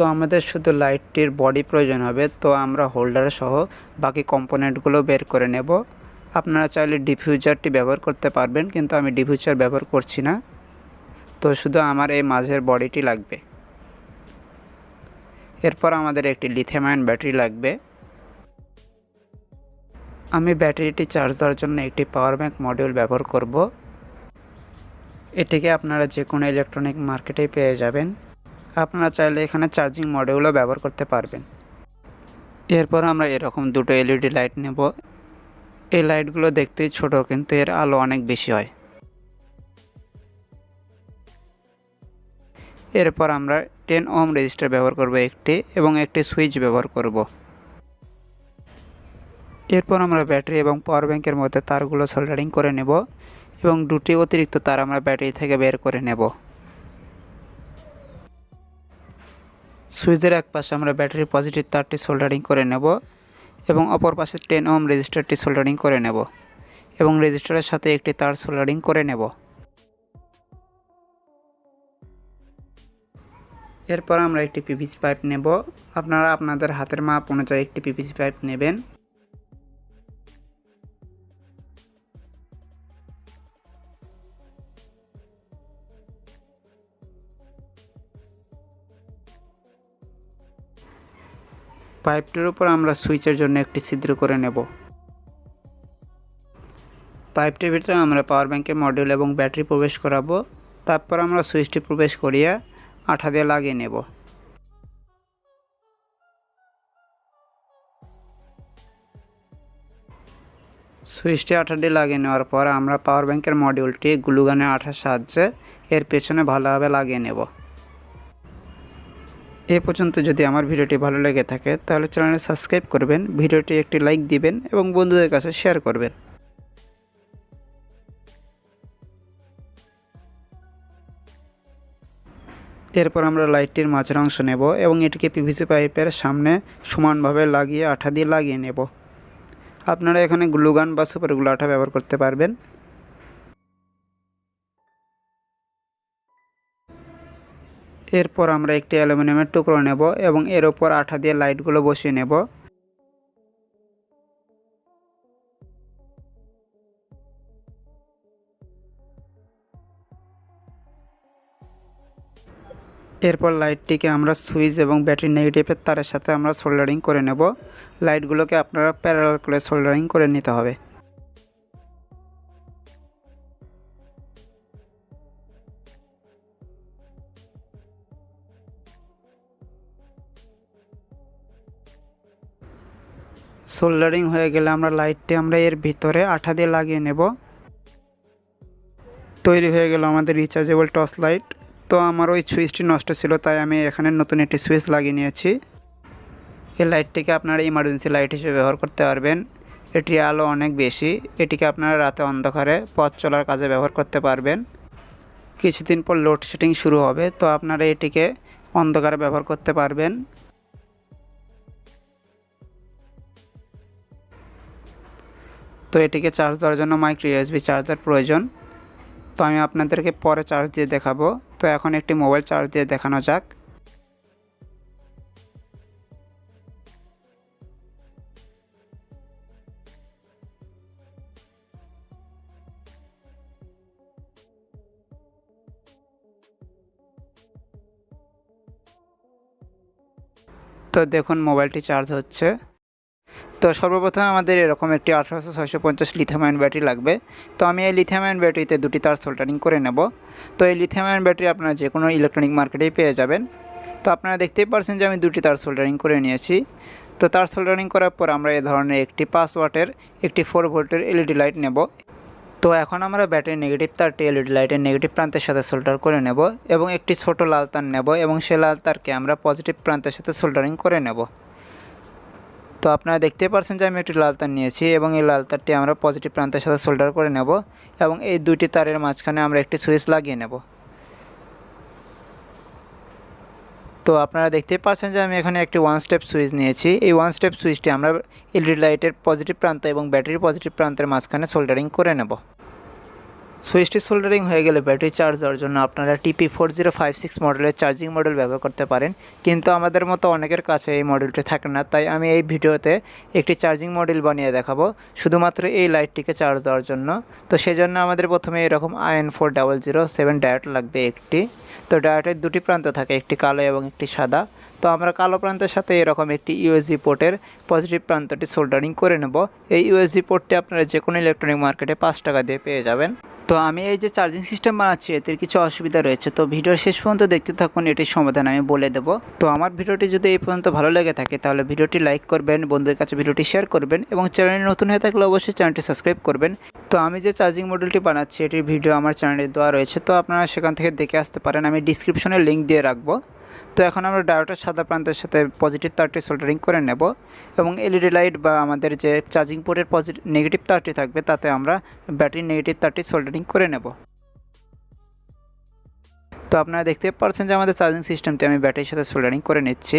তো আমাদের শুধু লাইটটির বডি প্রয়োজন হবে, তো আমরা হোল্ডার সহ বাকি কম্পোনেন্টগুলো বের করে নেব। আপনারা চাইলে ডিফিউজারটি ব্যবহার করতে পারবেন, কিন্তু আমি ডিফিউজার ব্যবহার করছি না। তো শুধু আমার এই মাঝের বডিটি লাগবে। এরপর আমাদের একটি লিথিয়াম আয়ন ব্যাটারি লাগবে। আমি ব্যাটারিটি চার্জ দেওয়ার জন্য একটি পাওয়ার ব্যাঙ্ক মডিউল ব্যবহার করব। এটিকে আপনারা যে কোনো ইলেকট্রনিক মার্কেটেই পেয়ে যাবেন। আপনারা চাইলে এখানে চার্জিং মডিউলও ব্যবহার করতে পারবেন। এরপর আমরা এরকম দুটো এলইডি লাইট নেব। এই লাইটগুলো দেখতেই ছোট, কিন্তু এর আলো অনেক বেশি হয়। এরপর আমরা টেন ওম রেজিস্টার ব্যবহার করব একটি, এবং একটি সুইচ ব্যবহার করব। এরপর আমরা ব্যাটারি এবং পাওয়ার ব্যাংকের মধ্যে তারগুলো সোল্ডারিং করে নেব, এবং দুটি অতিরিক্ত তার আমরা ব্যাটারি থেকে বের করে নেব। সুইচের এক পাশে আমরা ব্যাটারি পজিটিভ তারটি সোল্ডারিং করে নেব এবং অপর পাশে টেন ওম রেজিস্টারটি সোল্ডারিং করে নেব এবং রেজিস্টারের সাথে একটি তার সোল্ডারিং করে নেব। এরপর আমরা একটি পিভিসি পাইপ নেব। আপনারা আপনাদের হাতের মাপ অনুযায়ী একটি পিভিসি পাইপ নেবেন। পাইপটির উপর আমরা সুইচের জন্য একটি ছিদ্র করে নেব। পাইপটির ভিতরে আমরা পাওয়ার ব্যাংকের মডিউল এবং ব্যাটারি প্রবেশ করাবো। তারপর আমরা সুইচটি প্রবেশ করিয়ে আঠা দিয়ে লাগিয়ে নেব। সুইচটি আঠা দিয়ে লাগিয়ে নেওয়ার পর আমরা পাওয়ার ব্যাংকের মডিউলটি গ্লুগানের আঠার সাহায্যে এর পেছনে ভালোভাবে লাগিয়ে নেব। এ পর্যন্ত যদি আমার ভিডিওটি ভালো লেগে থাকে, তাহলে চ্যানেলটি সাবস্ক্রাইব করবেন, ভিডিওটি একটি লাইক দিবেন এবং বন্ধুদের কাছে শেয়ার করবেন। এরপর আমরা লাইটটির মাঝের অংশ নেব এবং এটিকে পিভিসি পাইপের সামনে সমানভাবে লাগিয়ে আঠা দিয়ে লাগিয়ে নেব। আপনারা এখানে গ্লুগান বা সুপার গ্লু আঠা ব্যবহার করতে পারবেন। এরপর আমরা একটি অ্যালুমিনিয়ামের টুকরো নেব এবং এর ওপর আঠা দিয়ে লাইটগুলো বসিয়ে নেব। এরপর লাইটটিকে আমরা সুইচ এবং ব্যাটারি নেগেটিভের তারের সাথে আমরা সোল্ডারিং করে নেব। লাইটগুলোকে আপনারা প্যারালাল করে সোল্ডারিং করে নিতে হবে। সোল্ডারিং হয়ে গেলে আমরা লাইটটি আমরা এর ভিতরে আঠা দিয়ে লাগিয়ে নেব। তৈরি হয়ে গেল আমাদের রিচার্জেবল টর্চ লাইট তো আমার ওই সুইচটি নষ্ট ছিল, তাই আমি এখানে নতুন একটি সুইচ লাগিয়ে নিয়েছি। এই লাইটটিকে আপনারা ইমার্জেন্সি লাইট হিসেবে ব্যবহার করতে পারবেন। এটি আলো অনেক বেশি, এটিকে আপনারা রাতে অন্ধকারে পথ চলার কাজে ব্যবহার করতে পারবেন। কিছুদিন পর লোডশেডিং শুরু হবে, তো আপনারা এটিকে অন্ধকারে ব্যবহার করতে পারবেন। তো এটিকে চার্জ দেওয়ার জন্য মাইক্রো ইউএসবি চার্জার প্রয়োজন। তো আমি আপনাদেরকে পরে চার্জ দিয়ে দেখাবো। তো এখন একটি মোবাইল চার্জ দিয়ে দেখানো যাক। তো দেখুন মোবাইলটি চার্জ হচ্ছে। তো সর্বপ্রথম আমাদের এরকম একটি আঠারোশো ছয়শো পঞ্চাশ লিথিয়াম ব্যাটারি লাগবে। তো আমি এই লিথিয়াম ব্যাটারিতে দুটি তার সোল্টারিং করে নেব। তো এই লিথিয়াম ব্যাটারি আপনারা যে কোনো ইলেকট্রনিক মার্কেটেই পেয়ে যাবেন। তো আপনারা দেখতেই পারছেন যে আমি দুটি তার সোল্ডারিং করে নিয়েছি। তো তার সোল্ডারিং করার পর আমরা এ ধরনের একটি পাঁচ ওয়াটের একটি ফোর ভোল্টের এলইডি লাইট নেব। তো এখন আমরা ব্যাটারি নেগেটিভ তারটি এলইডি লাইটের নেগেটিভ প্রান্তের সাথে সোল্ডার করে নেব এবং একটি ছোট লাল তার নেব এবং সে লাল তারকে আমরা পজিটিভ প্রান্তের সাথে সোল্ডারিং করে নেব। তো আপনারা দেখতে পাচ্ছেন যে আমি একটি লাল তার নিয়েছি এবং এই লাল তারটি আমরা পজিটিভ প্রান্তের সাথে সোল্ডার করে নেব এবং এই দুইটি তারের মাঝখানে আমরা একটি সুইচ লাগিয়ে নেব। তো আপনারা দেখতে পাচ্ছেন যে আমি এখানে একটি ওয়ান স্টেপ সুইচ নিয়েছি। এই ওয়ান স্টেপ সুইচটি আমরা এলইডি লাইটের পজিটিভ প্রান্ত এবং ব্যাটারির পজিটিভ প্রান্তের মাঝখানে সোল্ডারিং করে নেব। সুইচটি সোল্ডারিং হয়ে গেলে ব্যাটারি চার্জ দেওয়ার জন্য আপনারা TP four zero five six মডেলের চার্জিং মডেল ব্যবহার করতে পারেন। কিন্তু আমাদের মতো অনেকের কাছে এই মডেলটি থাকে না, তাই আমি এই ভিডিওতে একটি চার্জিং মডেল বানিয়ে দেখাবো। শুধুমাত্র এই লাইটটিকে চার্জ দেওয়ার জন্য। তো সেজন্য আমাদের প্রথমে এরকম IN four double zero seven diode লাগবে একটি। তো ডায়টের দুটি প্রান্ত থাকে, একটি কালো এবং একটি সাদা। তো আমরা কালো প্রান্তের সাথে এরকম একটি ইউএসজি পোর্টের পজিটিভ প্রান্তটি সোল্ডারিং করে নেব। এই ইউএসজি পোর্টটি আপনারা যে কোনো ইলেকট্রনিক মার্কেটে পাঁচ টাকা দিয়ে পেয়ে যাবেন। তো আমি এই যে চার্জিং সিস্টেম বানাচ্ছি, এতে কিছু অসুবিধা রয়েছে। তো ভিডিওর শেষ পর্যন্ত দেখতে থাকুন, এটির সমাধান আমি বলে দেব। তো আমার ভিডিওটি যদি এই পর্যন্ত ভালো লেগে থাকে, তাহলে ভিডিওটি লাইক করবেন, বন্ধুদের কাছে ভিডিওটি শেয়ার করবেন এবং চ্যানেলে নতুন হয়ে থাকলে অবশ্যই চ্যানেলটি সাবস্ক্রাইব করবেন। তো আমি যে চার্জিং মডেলটি বানাচ্ছি, এটির ভিডিও আমার চ্যানেলে দেওয়া রয়েছে। তো আপনারা সেখান থেকে দেখে আসতে পারেন, আমি ডিসক্রিপশনে লিঙ্ক দিয়ে রাখব। তো এখন আমরা ডায়োটার সাদা প্রান্তের সাথে পজিটিভ তারটি সোল্ডারিং করে নেব এবং এলইডি লাইট বা আমাদের যে চার্জিং পোর্টের পজিটিভ নেগেটিভ তারটি থাকবে, তাতে আমরা ব্যাটারি নেগেটিভ তারটি সোল্ডারিং করে নেব। তো আপনারা দেখতে পাচ্ছেন যে আমাদের চার্জিং সিস্টেমটি আমি ব্যাটারির সাথে সোল্ডারিং করে নিচ্ছি।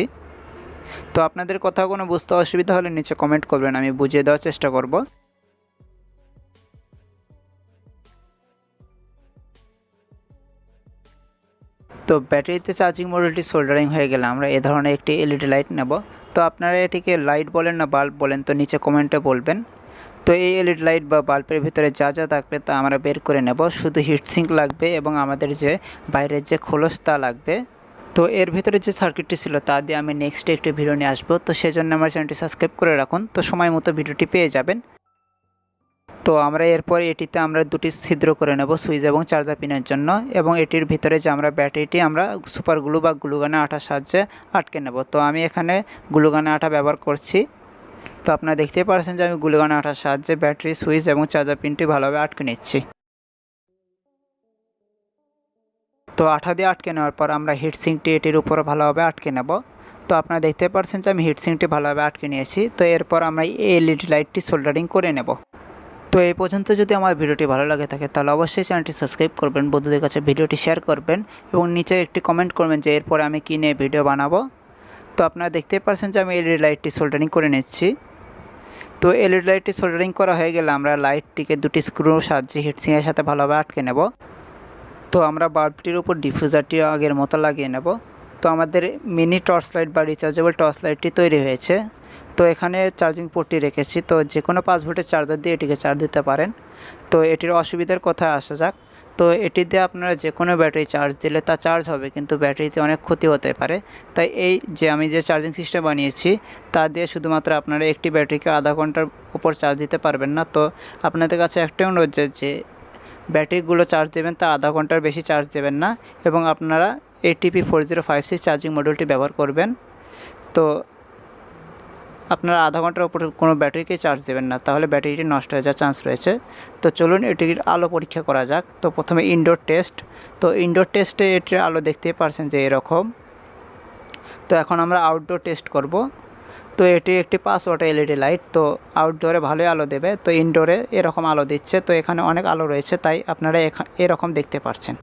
তো আপনাদের কোথাও কোনো বুঝতে অসুবিধা হলে নিচে কমেন্ট করবেন, আমি বুঝিয়ে দেওয়ার চেষ্টা করব। তো ব্যাটারিতে চার্জিং মডেলটি সোল্ডারিং হয়ে গেলে আমরা এ ধরনের একটি এলইডি লাইট নেব। তো আপনারা এটিকে লাইট বলেন না বাল্ব বলেন, তো নিচে কমেন্টে বলবেন। তো এই এলইডি লাইট বা বাল্বের ভিতরে যা যা থাকবে তা আমরা বের করে নেব। শুধু হিটসিঙ্ক লাগবে এবং আমাদের যে বাইরের যে খোলস তা লাগবে। তো এর ভিতরে যে সার্কিটটি ছিল তা দিয়ে আমি নেক্সট একটি ভিডিও নিয়ে আসব। তো সেজন্য আমার চ্যানেলটি সাবস্ক্রাইব করে রাখুন। তো সময় মতো ভিডিওটি পেয়ে যাবেন। তো আমরা এরপর এটিতে আমরা দুটি ছিদ্র করে নেব সুইচ এবং চার্জার পিনের জন্য এবং এটির ভিতরে যে আমরা ব্যাটারিটি আমরা সুপার গ্লু বা গ্লুগানে আঠার সাহায্যে আটকে নেব। তো আমি এখানে গ্লুগানে আঠা ব্যবহার করছি। তো আপনারা দেখতেই পারছেন যে আমি গ্লুগানে আঠার সাহায্যে ব্যাটারি, সুইচ এবং চার্জার পিনটি ভালোভাবে আটকে নিচ্ছি। তো আঠা দিয়ে আটকে নেওয়ার পর আমরা হিটসিংটি এটির উপরে ভালোভাবে আটকে নেব। তো আপনারা দেখতে পাচ্ছেন যে আমি হিটসিংটি ভালোভাবে আটকে নিয়েছি। তো এরপর আমরা এই এলইডি লাইটটি সোল্ডারিং করে নেব। তো এই পর্যন্ত যদি আমার ভিডিওটি ভালো লাগে থাকে, তাহলে অবশ্যই চ্যানেলটি সাবস্ক্রাইব করবেন, বন্ধুদের কাছে ভিডিওটি শেয়ার করবেন এবং নিচে একটি কমেন্ট করবেন যে এরপরে আমি কী নিয়ে ভিডিও বানাবো। তো আপনারা দেখতেই পাচ্ছেন যে আমি এলইডি লাইটটি সোল্ডারিং করে নিচ্ছি। তো এলইডি লাইটটি সোল্ডারিং করা হয়ে গেলে আমরা লাইটটিকে দুটি স্ক্রু সাহায্যে হিটসিংয়ের সাথে ভালোভাবে আটকে নেব। তো আমরা বাল্বটির উপর ডিফিউজারটি আগের মতো লাগিয়ে নেব। তো আমাদের মিনি টর্চ লাইট বা রিচার্জেবল টর্চ লাইটটি তৈরি হয়েছে। তো এখানে চার্জিং পোর্টটি রেখেছি। তো যে কোনো পাঁচ ভোল্টের চার্জার দিয়ে এটিকে চার্জ দিতে পারেন। তো এটির অসুবিধার কথায় আসা যাক। তো এটি দিয়ে আপনারা যে কোনো ব্যাটারি চার্জ দিলে তা চার্জ হবে, কিন্তু ব্যাটারিতে অনেক ক্ষতি হতে পারে। তাই এই যে আমি যে চার্জিং সিস্টেম বানিয়েছি, তা দিয়ে শুধুমাত্র আপনারা একটি ব্যাটারিকে আধা ঘণ্টার উপর চার্জ দিতে পারবেন না। তো আপনাদের কাছে একটাই অনুরোধ যে যে ব্যাটারিগুলো চার্জ দেবেন, তা আধা ঘণ্টার বেশি চার্জ দেবেন না। এবং আপনারা ATP four zero five six charging মডেলটি ব্যবহার করবেন। তো আপনারা আধা ঘণ্টার উপরে কোনো ব্যাটারিকে চার্জ দেবেন না, তাহলে ব্যাটারিটি নষ্ট হয়ে যাওয়ার চান্স রয়েছে। তো চলুন এটির আলো পরীক্ষা করা যাক। তো প্রথমে ইনডোর টেস্ট তো ইনডোর টেস্টে এটির আলো দেখতেই পারছেন যে এরকম। তো এখন আমরা আউটডোর টেস্ট করব। তো এটি একটি পাঁচ ওয়াট এলইডি লাইট তো আউটডোরে ভালোই আলো দেবে। তো ইনডোরে এরকম আলো দিচ্ছে, তো এখানে অনেক আলো রয়েছে, তাই আপনারা এরকম দেখতে পাচ্ছেন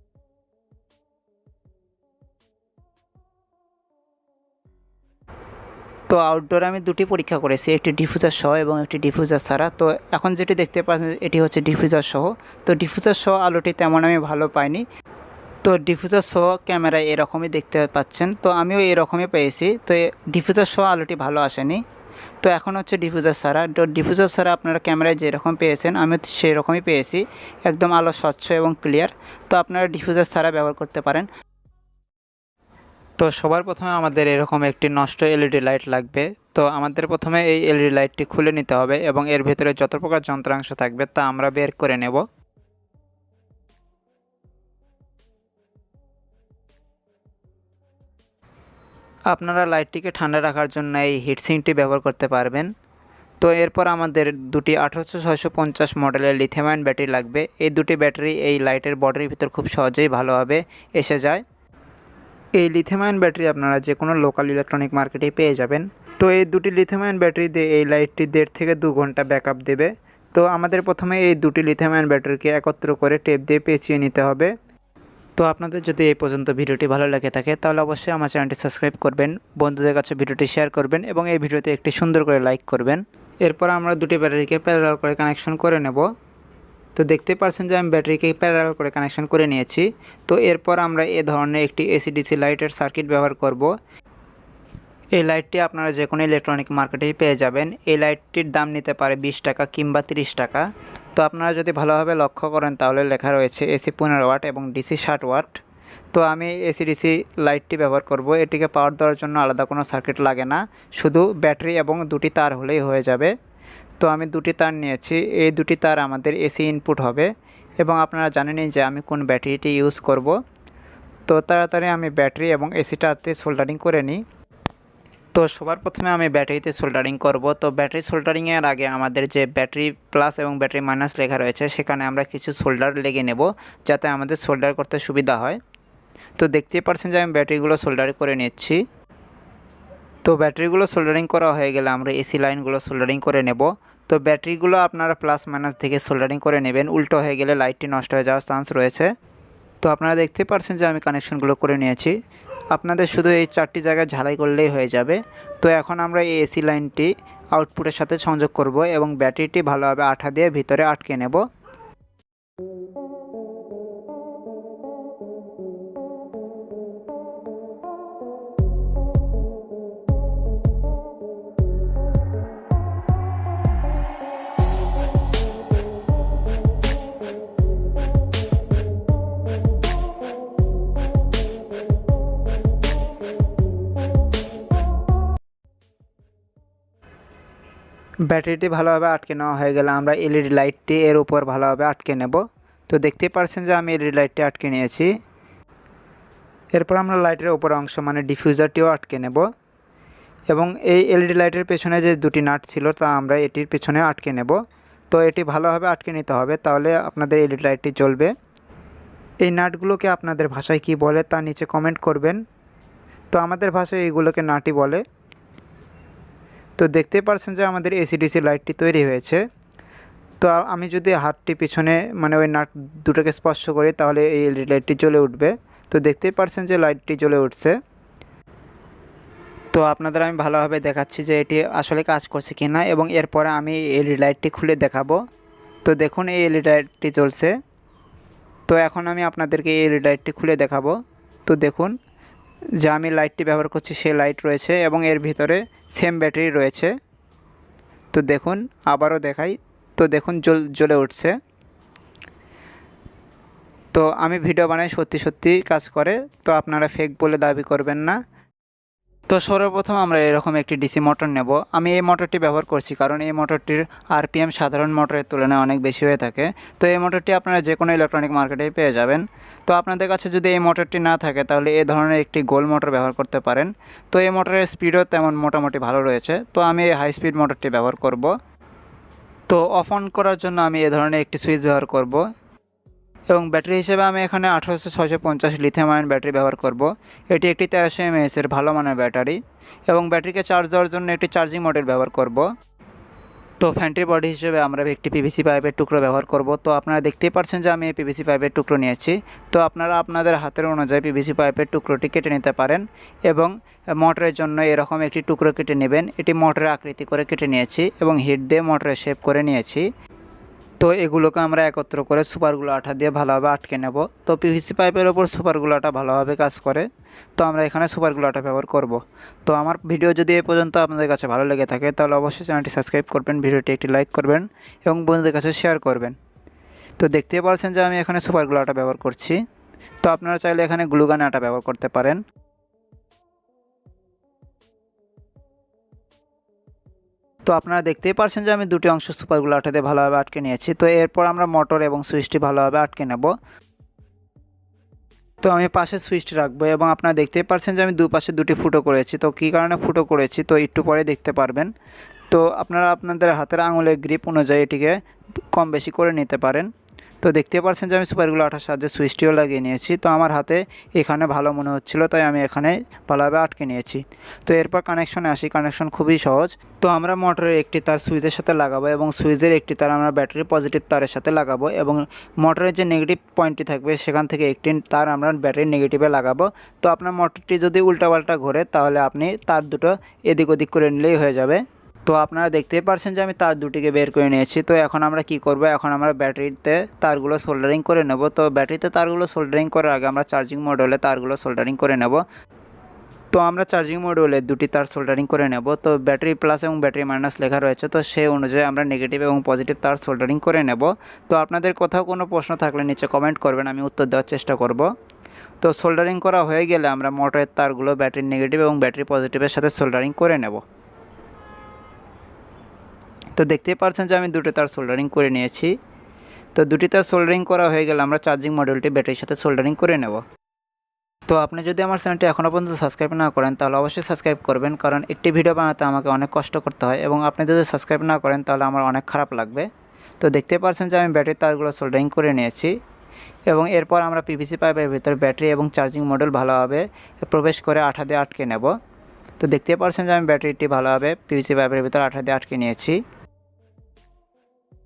তো আউটডোরে আমি দুটি পরীক্ষা করেছি, একটি ডিফিউজার সহ এবং একটি ডিফিউজার ছাড়া। তো এখন যেটি দেখতে পাচ্ছেন, এটি হচ্ছে ডিফিউজার সহ। তো ডিফিউজার সহ আলোটি তেমন আমি ভালো পাইনি। তো ডিফিউজার সহ ক্যামেরায় এরকমই দেখতে পাচ্ছেন। তো আমিও এরকমই পেয়েছি। তো ডিফিউজার সহ আলোটি ভালো আসেনি। তো এখন হচ্ছে ডিফিউজার ছাড়া। তো ডিফিউজার ছাড়া আপনারা ক্যামেরায় যেরকম পেয়েছেন আমি সেই রকমই পেয়েছি। একদম আলো স্বচ্ছ এবং ক্লিয়ার তো আপনারা ডিফিউজার ছাড়া ব্যবহার করতে পারেন। তো সবার প্রথমে আমাদের এরকম একটি নষ্ট এলইডি লাইট লাগবে। তো আমাদের প্রথমে এই এলইডি লাইটটি খুলে নিতে হবে এবং এর ভিতরে যত প্রকার যন্ত্রাংশ থাকবে তা আমরা বের করে নেব। আপনারা লাইটটিকে ঠান্ডা রাখার জন্য এই হিটসিংটি ব্যবহার করতে পারবেন। তো এরপর আমাদের দুটি আঠারোশো ছয়শো পঞ্চাশ মডেলের লিথিয়াম ব্যাটারি লাগবে। এই দুটি ব্যাটারি এই লাইটের বডির ভিতর খুব সহজেই ভালোভাবে এসে যায়। এই লিথেমায়ন ব্যাটারি আপনারা যে কোনো লোকাল ইলেকট্রনিক মার্কেটেই পেয়ে যাবেন। তো এই দুটি লিথিয়াম ব্যাটারি দিয়ে এই লাইটটি দেড় থেকে দু ঘণ্টা ব্যাকআপ দেবে। তো আমাদের প্রথমে এই দুটি লিথেমায়ন ব্যাটারিকে একত্র করে টেপ দিয়ে পেঁচিয়ে নিতে হবে। তো আপনাদের যদি এই পর্যন্ত ভিডিওটি ভালো লেগে থাকে, তাহলে অবশ্যই আমার চ্যানেলটি সাবস্ক্রাইব করবেন, বন্ধুদের কাছে ভিডিওটি শেয়ার করবেন এবং এই ভিডিওতে একটি সুন্দর করে লাইক করবেন। এরপর আমরা দুটি ব্যাটারিকে প্যারাল করে কানেকশন করে নেব। তো দেখতে পাচ্ছেন যে আমি ব্যাটারিকে প্যারাল করে কানেকশন করে নিয়েছি। তো এরপর আমরা এ ধরনের একটি এসিডিসি লাইটের সার্কিট ব্যবহার করব। এই লাইটটি আপনারা যে কোনো ইলেকট্রনিক মার্কেটেই পেয়ে যাবেন। এই লাইটটির দাম নিতে পারে বিশ টাকা কিংবা তিরিশ টাকা। তো আপনারা যদি ভালোভাবে লক্ষ্য করেন, তাহলে লেখা রয়েছে এসি পনেরো ওয়াট এবং ডিসি ষাট ওয়াট। তো আমি এসি ডিসি লাইটটি ব্যবহার করব। এটিকে পাওয়ার দেওয়ার জন্য আলাদা কোনো সার্কিট লাগে না। শুধু ব্যাটারি এবং দুটি তার হলেই হয়ে যাবে। তো আমি দুটি তার নিয়েছি। এই দুটি তার আমাদের এসি ইনপুট হবে এবং আপনারা জানেনই যে আমি কোন ব্যাটারিটি ইউজ করব। তো তাড়াতাড়ি আমি ব্যাটারি এবং এসিটাতে সোল্ডারিং করে নিই। তো সবার প্রথমে আমি ব্যাটারিতে সোল্ডারিং করব। তো ব্যাটারি সোল্ডারিংয়ের আগে আমাদের যে ব্যাটারি প্লাস এবং ব্যাটারি মাইনাস লেখা রয়েছে, সেখানে আমরা কিছু সোল্ডার লেগে নেব যাতে আমাদের সোল্ডার করতে সুবিধা হয়। তো দেখতেই পাচ্ছেন যে আমি ব্যাটারিগুলো সোল্ডার করে নিচ্ছি। তো ব্যাটারিগুলো সোল্ডারিং করা হয়ে গেলে আমরা এসি লাইনগুলো সোল্ডারিং করে নেব। তো ব্যাটারিগুলো আপনারা প্লাস মাইনাস থেকে সোল্ডারিং করে নেবেন। উল্টো হয়ে গেলে লাইটটি নষ্ট হয়ে যাওয়ার চান্স রয়েছে। তো আপনারা দেখতে পারছেন যে আমি কানেকশনগুলো করে নিয়েছি। আপনাদের শুধু এই চারটি জায়গায় ঝালাই করলেই হয়ে যাবে। তো এখন আমরা এই এসি লাইনটি আউটপুটের সাথে সংযোগ করব এবং ব্যাটারিটি ভালোভাবে আঠা দিয়ে ভিতরে আটকে নেব। ব্যাটারিটি ভালোভাবে আটকে নেওয়া হয়ে গেলে আমরা এলইডি লাইটটি এর উপর ভালোভাবে আটকে নেব। তো দেখতেই পাচ্ছেন যে আমি এলইডি লাইটটি আটকে নিয়েছি। এরপর আমরা লাইটের উপর অংশ মানে ডিফিউজারটিও আটকে নেব। এবং এই এলইডি লাইটের পেছনে যে দুটি নাট ছিল তা আমরা এটির পেছনে আটকে নেব। তো এটি ভালোভাবে আটকে নিতে হবে, তাহলে আপনাদের এলইডি লাইটটি জ্বলবে। এই নাটগুলোকে আপনাদের ভাষায় কি বলে তা নিচে কমেন্ট করবেন। তো আমাদের ভাষায় এইগুলোকে নাটই বলে। তো দেখতে পারছেন যে আমাদের এসিডিসি লাইটটি তৈরি হয়েছে। তো আমি যদি হাতটি পিছনে মানে ওই নাট দুটোকে স্পর্শ করি তাহলে এই এলইডি লাইটটি জ্বলে উঠবে। তো দেখতেই পারছেন যে লাইটটি জ্বলে উঠছে। তো আপনাদের আমি ভালোভাবে দেখাচ্ছি যে এটি আসলে কাজ করছে কি না এবং এরপরে আমি এলইডি লাইটটি খুলে দেখাবো। তো দেখুন এই এলইডি লাইটটি চলছে তো এখন আমি আপনাদেরকে এই এলইডি লাইটটি খুলে দেখাবো। তো দেখুন যে আমি লাইটটি ব্যবহার করছি সেই লাইট রয়েছে এবং এর ভিতরে সেম ব্যাটারি রয়েছে। তো দেখুন, আবারও দেখাই। তো দেখুন, জ্বল, জ্বলে উঠছে। তো আমি ভিডিও বানাই সত্যি সত্যি কাজ করে। তো আপনারা ফেক বলে দাবি করবেন না। তো সর্বপ্রথম আমরা এরকম একটি ডিসি মোটর নেব। আমি এই মোটরটি ব্যবহার করছি কারণ এই মোটরটির আরপিএম সাধারণ মোটরের তুলনায় অনেক বেশি হয়ে থাকে। তো এই মোটরটি আপনারা যে কোনো ইলেকট্রনিক মার্কেটেই পেয়ে যাবেন। তো আপনাদের কাছে যদি এই মোটরটি না থাকে তাহলে এই ধরনের একটি গোল মোটর ব্যবহার করতে পারেন। তো এই মোটরের স্পিডও তেমন মোটামুটি ভালো রয়েছে। তো আমি এই হাই স্পিড মোটরটি ব্যবহার করব। তো অফ অন করার জন্য আমি এ ধরনের একটি সুইচ ব্যবহার করব। এবং ব্যাটারি হিসেবে আমি এখানে আঠারোশো ছয়শো পঞ্চাশ লিথিয়াম আয়ন ব্যাটারি ব্যবহার করব। এটি একটি তেরোশো এমএএসের ভালো মানের ব্যাটারি এবং ব্যাটারিকে চার্জ দেওয়ার জন্য একটি চার্জিং মডেল ব্যবহার করব। তো ফ্যান্টির বডি হিসেবে আমরা একটি পিভিসি পাইপের টুকরো ব্যবহার করব। তো আপনারা দেখতেই পাচ্ছেন যে আমি এই পিভিসি পাইপের টুকরো নিয়েছি। তো আপনারা আপনাদের হাতের অনুযায়ী পিভিসি পাইপের টুকরোটি কেটে নিতে পারেন এবং মোটরের জন্য এরকম একটি টুকরো কেটে নেবেন। এটি মোটরের আকৃতি করে কেটে নিয়েছি এবং হিট দিয়ে মোটরের শেপ করে নিয়েছি। তো এগুলোকে আমরা একত্র করে সুপারগুলো আঠা দিয়ে ভালোভাবে আটকে নেব। তো পিভিসি পাইপের ওপর সুপারগুলো আঠা ভালোভাবে কাজ করে। তো আমরা এখানে সুপারগুলো আঠা ব্যবহার করব। তো আমার ভিডিও যদি এ পর্যন্ত আপনাদের কাছে ভালো লেগে থাকে, তাহলে অবশ্যই চ্যানেলটি সাবস্ক্রাইব করবেন, ভিডিওটি একটি লাইক করবেন এবং বন্ধুদের কাছে শেয়ার করবেন। তো দেখতেই পারছেন যে আমি এখানে সুপারগুলো আটা ব্যবহার করছি। তো আপনারা চাইলে এখানে গ্লুগান আটা ব্যবহার করতে পারেন। তো আপনারা দেখতেই পারছেন যে আমি দুটি অংশ সুপারগুলো দিয়ে ভালোভাবে আটকে নিয়েছি। তো এরপর আমরা মোটর এবং সুইচটি ভালোভাবে আটকে নেব। তো আমি পাশে সুইচটি রাখব এবং আপনারা দেখতেই পারছেন যে আমি দুপাশে দুটি ফুটো করেছি। তো কী কারণে ফুটো করেছি? তো একটু পরে দেখতে পারবেন। তো আপনারা আপনাদের হাতের আঙুলের গ্রিপ অনুযায়ী এটিকে কম বেশি করে নিতে পারেন। তো দেখতে পাচ্ছেন যে আমি সুপারগুলো আঠার সাহায্যে সুইচটিও লাগিয়ে নিয়েছি। তো আমার হাতে এখানে ভালো মনে হচ্ছিল, তাই আমি এখানে ভালোভাবে আটকে নিয়েছি। তো এরপর কানেকশনে আসি কানেকশন খুবই সহজ। তো আমরা মোটরের একটি তার সুইচের সাথে লাগাবো এবং সুইচের একটি তার আমরা ব্যাটারি পজিটিভ তারের সাথে লাগাবো এবং মোটরের যে নেগেটিভ পয়েন্টটি থাকবে, সেখান থেকে একটি তার আমরা ব্যাটারি নেগেটিভে লাগাবো। তো আপনার মোটরটি যদি উল্টাপাল্টা ঘোরে, তাহলে আপনি তার দুটো এদিক ওদিক করে নিলেই হয়ে যাবে। তো আপনারা দেখতেই পারছেন যে আমি তার দুটিকে বের করে নিয়েছি। তো এখন আমরা কি করব? এখন আমরা ব্যাটারিতে তারগুলো সোল্ডারিং করে নেব। তো ব্যাটারিতে তারগুলো সোল্ডারিং করার আগে আমরা চার্জিং মডেলে তারগুলো সোল্ডারিং করে নেব। তো আমরা চার্জিং মডিউলে দুটি তার সোল্ডারিং করে নেব। তো ব্যাটারি প্লাস এবং ব্যাটারি মাইনাস লেখা রয়েছে। তো সেই অনুযায়ী আমরা নেগেটিভ এবং পজিটিভ তার সোল্ডারিং করে নেব। তো আপনাদের কোথাও কোনো প্রশ্ন থাকলে নিচে কমেন্ট করবেন, আমি উত্তর দেওয়ার চেষ্টা করব। তো সোল্ডারিং করা হয়ে গেলে আমরা মোটরের তারগুলো ব্যাটারি নেগেটিভ এবং ব্যাটারি পজিটিভের সাথে সোল্ডারিং করে নেব। তো দেখতেই পাচ্ছেন যে আমি দুটো তার সোল্ডারিং করে নিয়েছি। তো দুটি তার সোল্ডারিং করা হয়ে গেলে আমরা চার্জিং মডিউলটি ব্যাটারির সাথে সোল্ডারিং করে নেব। তো আপনি যদি আমার চ্যানেলটি এখনও পর্যন্ত সাবস্ক্রাইব না করেন, তাহলে অবশ্যই সাবস্ক্রাইব করবেন, কারণ একটি ভিডিও বানাতে আমাকে অনেক কষ্ট করতে হয় এবং আপনি যদি সাবস্ক্রাইব না করেন, তাহলে আমার অনেক খারাপ লাগবে। তো দেখতে পাচ্ছেন যে আমি ব্যাটারির তারগুলো সোল্ডারিং করে নিয়েছি এবং এরপর আমরা পিভিসি পাইপের ভিতরে ব্যাটারি এবং চার্জিং মডেল ভালোভাবে প্রবেশ করে আঠা দিয়ে আটকে নেব। তো দেখতে পাচ্ছেন যে আমি ব্যাটারিটি ভালোভাবে পিভিসি পাইপের ভিতরে আঠা দিয়ে আটকে নিয়েছি।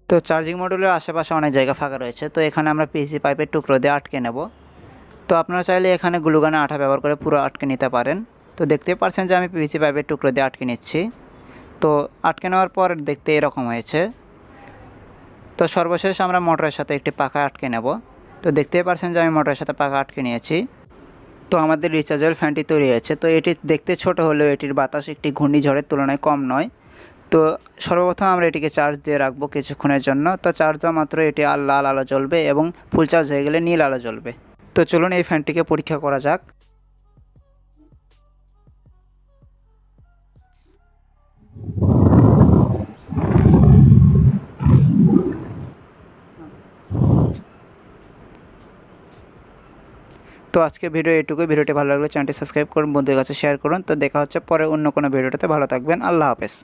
তো চার্জিং মডেলের আশেপাশে অনেক জায়গা ফাঁকা রয়েছে, তো এখানে আমরা পিভিসি পাইপের টুকরো দিয়ে আটকে নেব। তো আপনারা চাইলে এখানে গ্লুগানে আঠা ব্যবহার করে পুরো আটকে নিতে পারেন। তো দেখতে পাচ্ছেন যে আমি পিভিসি পাইপের টুকরো দিয়ে আটকে নিচ্ছি। তো আটকে নেওয়ার পর দেখতে এরকম হয়েছে। তো সর্বশেষ আমরা মোটরের সাথে একটি পাখা আটকে নেব। তো দেখতেই পাচ্ছেন যে আমি মোটরের সাথে পাখা আটকে নিয়েছি। তো আমাদের রিচার্জেবল ফ্যানটি তৈরি হয়েছে। তো এটি দেখতে ছোট হলেও এটির বাতাস একটি ঘূর্ণিঝড়ের তুলনায় কম নয়। তো সর্বপ্রথম আমরা এটিকে চার্জ দিয়ে রাখব কিছুক্ষণের জন্য। তো চার্জ দেওয়া মাত্র এটি আর লাল আলো জ্বলবে এবং ফুল চার্জ হয়ে গেলে নীল আলো জ্বলবে। তো চলুন এই ফ্যানটিকে পরীক্ষা করা যাক। তো আজকে ভিডিও এটুকুই ভিডিওটি ভালো লাগলে চ্যানেলটি সাবস্ক্রাইব করুন, বন্ধুদের কাছে শেয়ার করুন। তো দেখা হচ্ছে পরে অন্য কোনো ভিডিওটাতে। ভালো থাকবেন। আল্লাহ হাফেজ।